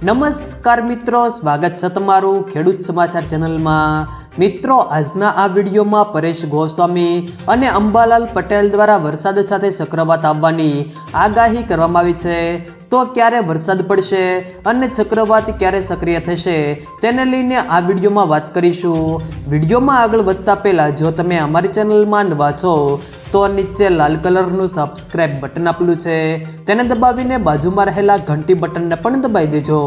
નમસ્કાર મિત્રો, સ્વાગત છે તમારું ખેડૂત સમાચાર ચેનલમાં. મિત્રો, આજના આ વિડીયોમાં પરેશ ગોસ્વામી અને અંબાલાલ પટેલ દ્વારા વરસાદ સાથે ચક્રવાત આવવાની આગાહી કરવામાં આવી છે. તો ક્યારે વરસાદ પડશે અને ચક્રવાત ક્યારે સક્રિય થશે તેને લઈને આ વિડીયોમાં વાત કરીશું. વિડીયોમાં આગળ વધતા પહેલાં જો તમે અમારી ચેનલમાં નવા છો તો નીચે લાલ કલરનું સબસ્ક્રાઇબ બટન આપેલું છે. તેને દબાવીને બાજુમાં રહેલા ઘંટી બટનને પણ દબાવી દેજો.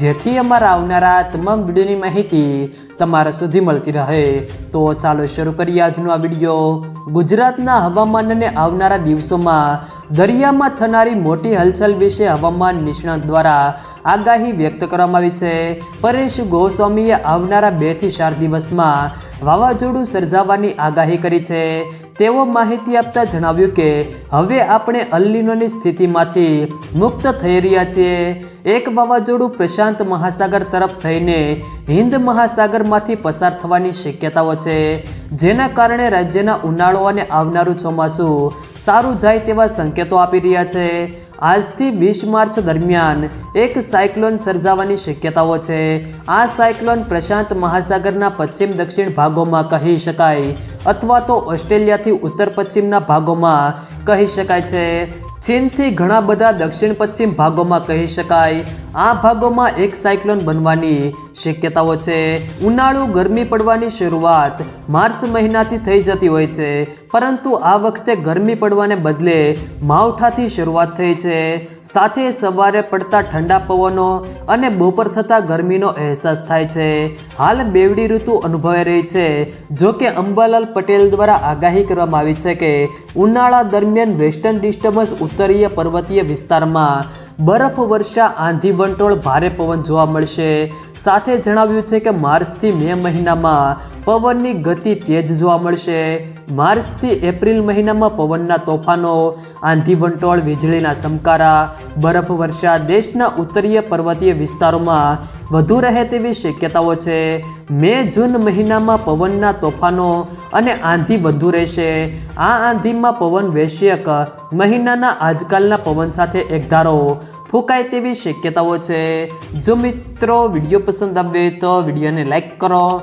જેથી અમારા આવનારા તમામ વિડીયોની માહિતી તમારા સુધી મળતી રહે. તો ચાલો શરૂ કરીએ આજનો આ વીડિયો. ગુજરાતના હવામાનને આવનારા દિવસોમાં દરિયામાં થનારી મોટી હલચલ વિશે હવામાન નિષ્ણાત દ્વારા આગાહી વ્યક્ત કરવામાં આવી છે. પરેશ ગોસ્વામીએ આવનારા બેથી ચાર દિવસમાં વાવાઝોડું સર્જાવાની આગાહી કરી છે. તેઓ માહિતી આપતા જણાવ્યું કે, હવે આપણે અલ્લીનોની સ્થિતિમાંથી મુક્ત થઈ રહ્યા છીએ. એક વાવાઝોડું પ્રશાંત મહાસાગર તરફ થઈને હિન્દ મહાસાગરમાંથી પસાર થવાની શક્યતાઓ છે. જેના કારણે રાજ્યના ઉનાળો અને આવનારું ચોમાસું સારું જાય તેવા સંકેતો આપી રહ્યા છે. આજથી વીસ માર્ચ દરમિયાન એક સાયક્લોન સર્જાવાની શક્યતાઓ છે. આ સાયક્લોન પ્રશાંત મહાસાગરના પશ્ચિમ દક્ષિણ ભાગોમાં કહી શકાય અથવા તો ઓસ્ટ્રેલિયાથી ઉત્તર પશ્ચિમના ભાગોમાં કહી શકાય છે. ચીનથી ઘણા બધા દક્ષિણ પશ્ચિમ ભાગોમાં કહી શકાય આ ભાગોમાં એક સાયક્લોન બનવાની શક્યતાઓ છે. ઉનાળુ, ગરમી પડવાની શરૂઆત માર્ચ મહિનાથી થઈ જતી હોય છે. પરંતુ આ વખતે ગરમી પડવાને બદલે માવઠાથી શરૂઆત થઈ છે. સાથે સવારે પડતા ઠંડા પવનો અને બપોર થતાં ગરમીનો અહેસાસ થાય છે. હાલ બેવડી ઋતુ અનુભવાઈ રહી છે. જો કે અંબાલાલ પટેલ દ્વારા આગાહી કરવામાં આવી છે કે ઉનાળા દરમિયાન વેસ્ટર્ન ડિસ્ટર્બન્સ ઉત્તરીય પર્વતીય વિસ્તારમાં બરફ વર્ષા, આંધી વંટોળ, ભારે પવન જોવા મળશે. સાથે જણાવ્યું છે કે માર્ચથી મે મહિનામાં પવનની ગતિ તેજ જોવા મળશે. માર્ચથી એપ્રિલ મહિનામાં પવનના તોફાનો, આંધી વંટોળ, વીજળીના સમકારા, બરફ વર્ષા, દેશના ઉત્તરીય પર્વતીય વિસ્તારોમાં વધુ રહે તેવી શક્યતાઓ છે. મે જૂન મહિનામાં પવનના તોફાનો અને આંધી વધુ રહેશે. આ આંધીમાં પવન વૈશ્યક મહિનાના આજકાલના પવન સાથે એકધારો ફૂંકાય તેવી શક્યતાઓ છે. જો મિત્રો વીડિયો પસંદ આવે તો વિડીયોને લાઈક કરો